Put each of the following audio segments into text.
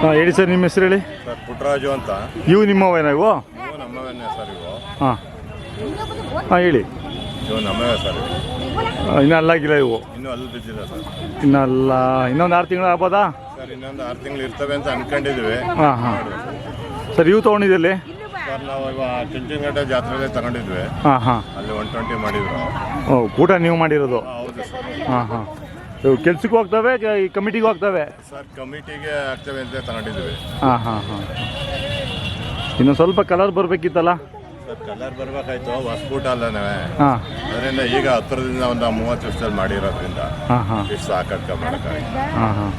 ಹಾಂ ಹೇಳಿ ಸರ್ ನಿಮ್ಮ ಹೆಸರು ಹೇಳಿ? ಸರ್ ಪುಟ್ಟರಾಜು ಅಂತ. ಇವು ನಿಮ್ಮವೇನ ಇವು? ಇವು ನಮ್ಮವೇನೆ ಸರ್ ಇವು. ಹಾಂ. ಹಾಂ ಹೇಳಿ. ಇವು ನಮ್ಮವೇ ಸರ್ ಇನ್ನೂ ಅಲ್ಲಾಗಿಲ್ಲ ಇವು. ಇನ್ನೂ ಅಲ್ಲಿ ಬಿದ್ದಿಲ್ಲ ಸರ್. ಇನ್ನೂ ಅಲ್ಲ ಇನ್ನೊಂದು ಆರು ತಿಂಗಳು ಆಗ್ಬೋದಾ? ಸರ್ ಇನ್ನೊಂದು ಆರು ತಿಂಗಳು ಇರ್ತವೆ ಅಂತ ಅನ್ಕೊಂಡಿದ್ವಿ. ಹಾಂ ಹಾಂ. ಸರ್ ಇವು ತೊಗೊಂಡಿದ್ದಲ್ಲಿ? ಸರ್ ನಾವು ಇವಾಗ ಚುಂಚನಗಡ್ಡೆ ಜಾತ್ರೆಗೆ ತಗೊಂಡಿದ್ವಿ. ಹಾಂ ಹಾಂ. ಅಲ್ಲಿ ಒನ್ ಟ್ವೆಂಟಿ ಮಾಡಿದ್ರು. ಓ ಊಟ ನೀವು ಮಾಡಿರೋದು? ಹೌದು ಸರ್. ಹಾಂ ಹಾಂ. ಕೆಲ್ಸಕ್ಕೆ ಹೋಗ್ತವೆ ಈ ಕಮಿಟಿಗೆ ಹೋಗ್ತವೆ? ಸರ್ ಕಮಿಟಿಗೆ ಆಗ್ತವೆ ಅಂತ ತಗೊಂಡಿದ್ದೀವಿ. ಹಾಂ ಹಾಂ ಹಾಂ. ಇನ್ನು ಸ್ವಲ್ಪ ಕಲರ್ ಬರಬೇಕಿತ್ತಲ್ಲ? ಸರ್ ಕಲರ್ ಬರಬೇಕಾಯ್ತು ಹೊಸ್ಬೂಟ ಅಲ್ಲನೇ. ಹಾಂ. ಅದರಿಂದ ಈಗ ಹತ್ತಿರದಿಂದ ಒಂದು ಮೂವತ್ತು ವರ್ಷದಲ್ಲಿ ಮಾಡಿರೋದ್ರಿಂದ ಹಾಂ ಹಾಂ. ಇಷ್ಟು ಸಾಕಡ್ಕ ಮಾಡೋಕ್ಕಾಗಿಲ್ಲ ಹಾಂ ಹಾಂ.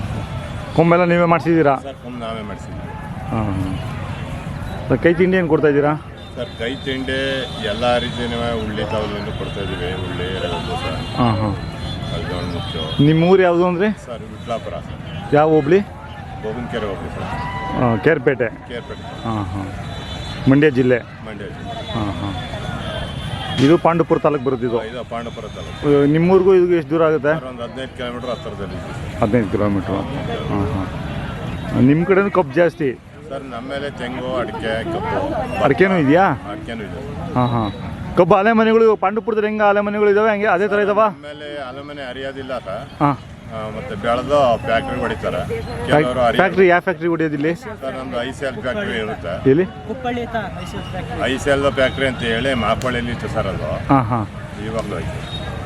ಕೊಂಬೆಲ್ಲ ನೀವೇ ಮಾಡಿಸಿದ್ದೀರಾ? ಸರ್ ನಾವೇ ಮಾಡಿಸಿದ್ದೀವಿ. ಹಾಂ ಹಾಂ. ಕೈ ತಿಂಡಿ ಏನು ಕೊಡ್ತಾ ಇದ್ದೀರಾ? ಸರ್ ಕೈ ತಿಂಡಿ ಎಲ್ಲ ರೀತಿಯೂ ಉಳ್ಳಿ ತಾವಲ್ಲಿ ಕೊಡ್ತಾ ಇದ್ದೀವಿ ಉಳ್ಳಿ ರವೆ ಹಾಂ ಹಾಂ. ಅದು ನಿಮ್ಮ ಊರು ಯಾವುದು ಅಂದರೆ? ಸರ್ ವಿಟ್ಲಾಪುರ. ಯಾವ ಹೋಬ್ಳಿ? ಗೋಬನ್ಕೆರೆ ಹೋಗ್ಲಿ ಸರ್. ಹಾಂ ಕೇರ್ಪೇಟೆ. ಕೇರ್ಪೇಟೆ. ಹಾಂ ಹಾಂ. ಮಂಡ್ಯ ಜಿಲ್ಲೆ. ಮಂಡ್ಯ ಜಿಲ್ಲೆ. ಹಾಂ ಹಾಂ. ಇದು ಪಾಂಡುಪುರ ತಾಲೂಕು ಬರುತ್ತಿದ್ದು ಇದು? ಪಾಂಡಪುರ ತಾಲೂಕು. ನಿಮ್ಮೂರಿಗೂ ಇದು ಎಷ್ಟು ದೂರ ಆಗುತ್ತೆ? ಸರ್ ಒಂದು ಹದಿನೈದು ಕಿಲೋಮೀಟರ್ ಹತ್ತಿರದಲ್ಲಿ ಇದೆ ಸರ್. ಹದಿನೈದು ಕಿಲೋಮೀಟ್ರು. ಹಾಂ ಹಾಂ. ನಿಮ್ಮ ಕಡೆನೂ ಕಬ್ಬು ಜಾಸ್ತಿ? ಸರ್ ನಮ್ಮ ಮೇಲೆ ತೆಂಗು ಅಡಿಕೆ ಕಬ್ಬು. ಅಡಿಕೆನೂ ಇದೆಯಾ? ಅಡಿಕೆನೂ ಇದೆ ಹಾಂ ಹಾಂ. ಕಬ್ಬು ಅಲೆ ಮನೆಗಳು ಪಾಂಡುಪುರದಲ್ಲಿ ಹೆಂಗೆ ಅಲೆ ಮನೆಗಳು ಇದಾವೆ ಹಂಗೆ ಅದೇ ಥರ ಇದಾವ? ಆಮೇಲೆ ಅಲಮನೆ ಹರಿಯೋದಿಲ್ಲ ಸರ್ ಹಾಂ. ಆ, ಮತ್ತೆ ಬೆಳೆದ ಫ್ಯಾಕ್ಟ್ರಿ ಹೊಡಿತಾರೆ. ಕೆಲವರು ಫ್ಯಾಕ್ಟ್ರಿ ಯಾವ ಫ್ಯಾಕ್ಟ್ರಿ ಹೊಡಿಯೋದಿಲ್ಲಿ ಸರ್ ಒಂದು ಐ ಸಿ ಎಲ್ ಫ್ಯಾಕ್ಟ್ರಿ ಇರುತ್ತೆ. ಇಲ್ಲಿ ಕುಪ್ಪಳ್ಳಿ ತಾ Mysuru factory I C L factory ಅಂತ ಹೇಳಿ ಮಾಪಳ್ಳಿಯಲ್ಲಿ ಇತ್ತು ಸರ್ ಅದು. ಹಾಂ ಹಾಂ. ಇವಾಗಲೂ ಐತೆ.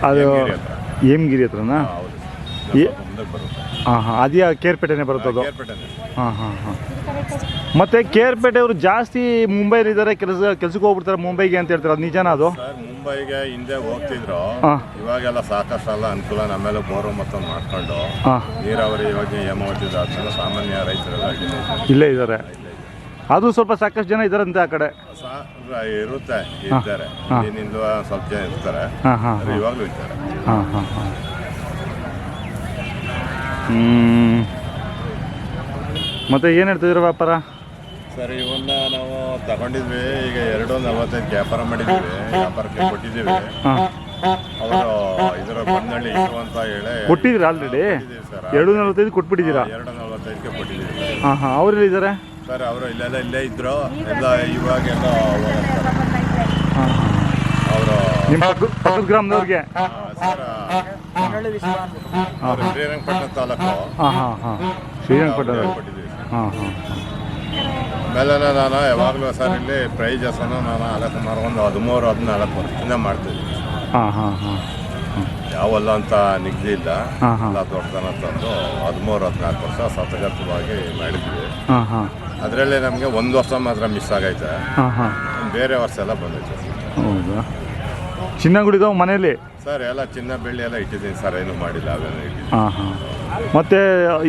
ಅದು ಹೇಮಗಿರಿ ಹತ್ರ. ಹತ್ರನಾ? ಹಾ, ಹೌದು. ಹಾಂ ಹಾಂ ಅದೇ ಕೇರ್ಪೇಟೆನೇ ಬರುತ್ತದು? ಕೇರ್ಪೇಟೆನೆ. ಹಾಂ ಹಾಂ ಹಾಂ. ಮತ್ತೆ ಕೇರ್ಪೇಟೆಯವರು ಜಾಸ್ತಿ ಮುಂಬೈಲಿದ್ದಾರೆ ಕೆಲಸ ಕೆಲ್ಸಕ್ಕೆ ಹೋಗ್ಬಿಡ್ತಾರೆ ಮುಂಬೈಗೆ ಅಂತ ಹೇಳ್ತಾರೆ ಅದು ನಿಜಾನ ಅದು? ಮುಂಬೈಗೆ ಹಿಂದೆ ಹೋಗ್ತಿದ್ರು. ಇವಾಗೆಲ್ಲ ಸಾಕಷ್ಟೆಲ್ಲ ಅನುಕೂಲ ನಮ್ಮೆಲ್ಲ ಬೋರು ಮತ್ತೊಂದು ಮಾಡ್ಕೊಂಡು. ನೀರಾವರಿ ಯೋಜನೆ ಹೇಮಾವತಿ ಆದ್ಮೇಲೆ ಸಾಮಾನ್ಯ ರೈತರೆಲ್ಲ. ಇಲ್ಲೇ ಇದ್ದಾರೆ. ಅದು ಸ್ವಲ್ಪ ಸಾಕಷ್ಟು ಜನ ಇದಾರಂತೆ ಆ ಕಡೆ? ಇರುತ್ತೆ ಇದ್ದಾರೆ. ಸ್ವಲ್ಪ ಜನ ಇರ್ತಾರೆ. ಇವಾಗಲೂ ಇದ್ದಾರೆ. ಹಾಂ ಹಾಂ ಹಾಂ. ಮತ್ತೆ ಏನು ಹೇಳ್ತಿದ್ರು ವ್ಯಾಪಾರ? ಸರ್ ಇವನ್ನ ನಾವು ತಗೊಂಡಿದ್ವಿ. ಈಗ ಎರಡು ನಲವತ್ತೈದು ವ್ಯಾಪಾರ ಮಾಡಿದ್ದೀವಿ. ವ್ಯಾಪಾರಕ್ಕೆ ಕೊಟ್ಟಿದ್ದೀವಿ. ಹಾಂ. ಅವರು ಇದರ ಬಂದಳ್ಳಿ ಇಟ್ಟು ಅಂತ ಹೇಳಿ ಕೊಟ್ಟಿದ್ದೀರಾ ಆಲ್ರೆಡಿ ಎರಡು ನಲವತ್ತೈದು ಕೊಟ್ಬಿಟ್ಟಿದ್ದೀರಾ? ಎರಡು ನಲವತ್ತೈದಕ್ಕೆ ಕೊಟ್ಟಿದ್ದೀವಿ ಹಾಂ ಹಾಂ. ಅವರೆಲ್ಲ ಇದ್ದಾರೆ ಸರ್ ಅವರು ಇಲ್ಲೆಲ್ಲ ಇಲ್ಲೇ ಇದ್ರು. ಎಲ್ಲ ಇವಾಗೆಲ್ಲ ಎಲ್ಲ ಹಾಂ ಅವರು ನಿಮ್ಮ ಪಕ್ಕ ಪಕ್ಕದ ಗ್ರಾಮದವ್ರಿಗೆ? ಸರ್ ಶ್ರೀರಂಗಪಟ್ಟಣ ತಾಲೂಕು. ಹಾಂ ಹಾಂ ಹಾಂ. ಶ್ರೀರಂಗಪಟ್ಟಣ. ಅವ್ರಿಗೆ ಕೊಟ್ಟಿದ್ದೀವಿ ಹಾಂ ಹಾಂ. ಆಮೇಲೆ ನಾನು ಯಾವಾಗಲೂ ಸರ್ ಇಲ್ಲಿ ಪ್ರೈಜಸ್ಸನ್ನು ನಾನು ಅಲ್ಲ ಸುಮಾರು ಒಂದು ಹದಿಮೂರು ಹದಿನಾಲ್ಕು ವರ್ಷದಿಂದ ಮಾಡ್ತಿದ್ದೆ ಹಾಂ ಹಾಂ ಹಾಂ. ಯಾವಲ್ಲ ಅಂತ ನಿಗದಿ ಇಲ್ಲ. ಹಾ, ಹಾ. ಎಲ್ಲ ದೊಡ್ಡದನ ತಂದು ಹದಿಮೂರು ಹದಿನಾಲ್ಕು ವರ್ಷ ಸತತವಾಗಿ ಮಾಡಿದ್ವಿ. ಹಾಂ ಹಾಂ. ಅದರಲ್ಲಿ ನಮಗೆ ಒಂದು ವರ್ಷ ಮಾತ್ರ ಮಿಸ್ ಆಗೈತೆ. ಹಾಂ ಹಾಂ. ಬೇರೆ ವರ್ಷ ಎಲ್ಲ ಬಂದೈತೆ. ಹೌದಾ? ಚಿನ್ನಗುಡಿದಾವ ಮನೇಲಿ? ಸರ್ ಎಲ್ಲ ಚಿನ್ನ ಬೆಳ್ಳಿ ಎಲ್ಲ ಇಟ್ಟಿದ್ದೀನಿ ಸರ್ ಏನು ಮಾಡಿಲ್ಲ ಅವೇನು ಹಾಂ ಹಾಂ. ಮತ್ತೆ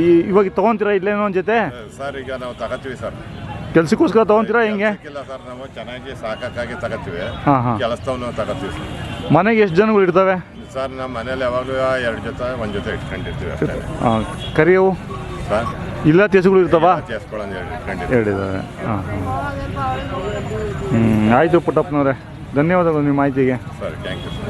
ಈ ಇವಾಗ ತೊಗೊಂತೀರಾ ಇಲ್ಲೇನೋ ಒಂದು ಜೊತೆ? ಸರ್ ಈಗ ನಾವು ತಗೋತೀವಿ ಸರ್. ಕೆಲ್ಸಕ್ಕೋಸ್ಕರ ತೊಗೊಂತೀರಾ ಹೆಂಗೆ? ಇಲ್ಲ ಸರ್ ನಾವು ಚೆನ್ನಾಗಿ ಸಾಕಾಗಿ ತಗೋತೀವಿ ಹಾಂ ಹಾಂ. ಕೆಲಸದವನು ತಗೋತೀವಿ ಸರ್. ಮನೆಗೆ ಎಷ್ಟು ಜನಗಳು ಇರ್ತವೆ? ಸರ್ ನಮ್ಮ ಮನೇಲಿ ಯಾವಾಗಲೂ ಎರಡು ಜೊತೆ ಒಂದು ಜೊತೆ ಇಟ್ಕೊಂಡಿರ್ತೀವಿ ಅಷ್ಟೇ. ಹಾಂ ಕರಿಯವು ಸರ್. ಇಲ್ಲ ತೆಸುಗಳು ಇರ್ತಾವ? చేసుಕೊಳ್ಳೋದು ಇಟ್ಕೊಂಡಿರ್ತೀವಿ. ಹೇಳಿದ್ದಾರೆ. ಹಾಂ ಹಾಂ. ಹ್ಞೂ ಆಯಿತು ಪುಟ್ಟಪ್ಪನವ್ರೆ. ಧನ್ಯವಾದಗಳು ನಿಮ್ಮ ಮಾಹಿತಿಗೆ. Sir thank you sir